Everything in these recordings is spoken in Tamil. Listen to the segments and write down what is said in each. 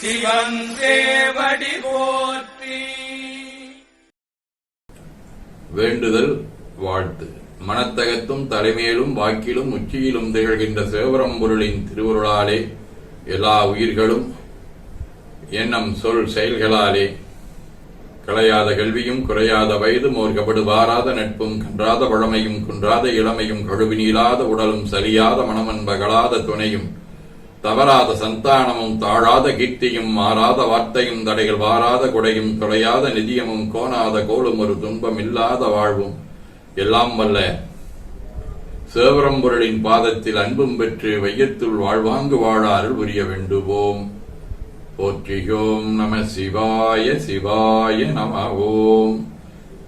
சிவன் சேவடி போற்றி. வேண்டுதல் வாழ்த்து. மனத்தகத்தும் தலைமையிலும் வாக்கிலும் உச்சியிலும் திகழ்கின்ற சிவபரம்பொருளின் திருவருளாலே எல்லா உயிர்களும் எண்ணம் சொல் செயல்களாலே களையாத கல்வியும் குறையாத வயதும் ஓர் வாராத நட்பும் கன்றாத பழமையும் குன்றாத இளமையும் கழுவினீளாத உடலும் சரியாத மனமன் பகலாத துணையும் தவறாத சந்தானமும் தாழாத கீர்த்தியும் மாறாத வார்த்தையும் தடைகள் வாராத குடையும் தொலையாத நிதியமும் கோணாத கோலும் ஒரு துன்பம் இல்லாத வாழ்வும் எல்லாம் வல்ல. சிவபரம்பொருளின் பாதத்தில் அன்பும் பெற்று வையத்துள் வாழ்வாங்கு வாழ அருள் புரிய வேண்டுவோம். போற்றியோம் நம சிவாய சிவாய நம ஓம்.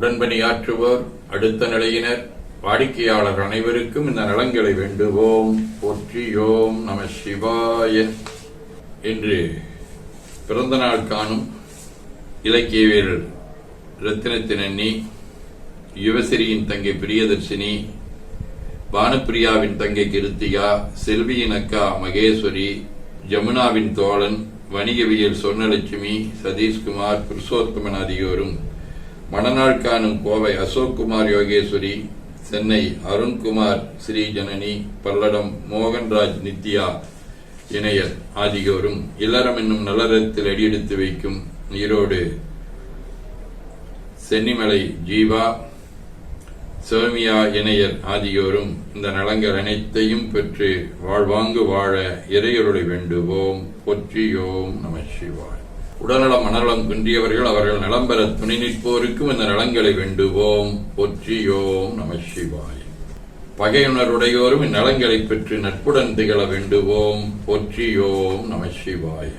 உடன்பணியாற்றுவோர் அடுத்த நிலையினர் வாடிக்கையாளர் அனைவருக்கும் இந்த நலன்களை வேண்டுவோம். போற்றியோம் நம சிவாய. என்று பிறந்த நாள் காணும் இலக்கிய வீரர் யுவசிரியின் தங்கை பிரியதர்ஷினி பானுப்பிரியாவின் தங்கை கிருத்திகா செல்வியின் அக்கா மகேஸ்வரி ஜமுனாவின் தோழன் வணிகவியல் சொர்ணலட்சுமி சதீஷ்குமார் புருஷோத்தமன் ஆகியோரும் மணநாள் காணும் கோவை அசோக்குமார் யோகேஸ்வரி சென்னை அருண்குமார் ஸ்ரீ ஜனனி பல்லடம் மோகன்ராஜ் நித்யா இணையர் ஆகியோரும் இல்லறம் என்னும் நலரத்தில் அடியெடுத்து வைக்கும் ஈரோடு சென்னிமலை ஜீவா சோமியா இணையர் ஆகியோரும் இந்த நலங்கள் அனைத்தையும் பெற்று வாழ்வாங்கு வாழ இறையருளை வேண்டுவோம். பொற்றியோம் நம சிவாய். உடல்நலம் மனநலம் குன்றியவர்கள் அவர்கள் நலம் பெற துணை நிற்போருக்கும் இந்த நலங்களை வேண்டுவோம். போற்றியோம் நம சிவாய். பகையுணர்வுடையோரும் இந்நலங்களை பெற்று நட்புடன் திகழ வேண்டுவோம். போற்றியோம் நம சிவாய்.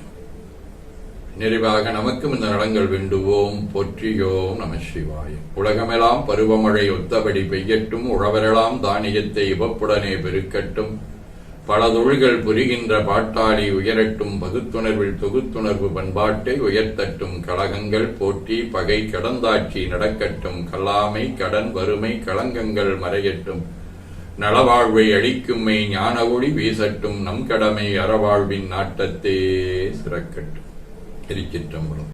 நிறைவாக நமக்கும் இந்த நலங்கள் வேண்டுவோம். போற்றியோம் நம சிவாய. உலகமெல்லாம் பருவமழை ஒத்தபடி பெய்யட்டும். உழவரெல்லாம் தானியத்தை இவப்புடனே பெருக்கட்டும். பல தொழில்கள் புரிகின்ற பாட்டாளி உயரட்டும் பகுத்துணர்வில் தொகுத்துணர்வு பண்பாட்டை உயர்த்தட்டும் கழகங்கள் போற்றி பகை கடந்தாட்சி நடக்கட்டும் கல்லாமை கடன் வறுமை களங்கங்கள் மறையட்டும். நலவாழ்வை அளிக்கும்மை ஞான ஒளி வீசட்டும் நம் கடமை அறவாழ்வின் நாட்டத்தே சிறக்கட்டும். திருச்சிற்றம்பலம்.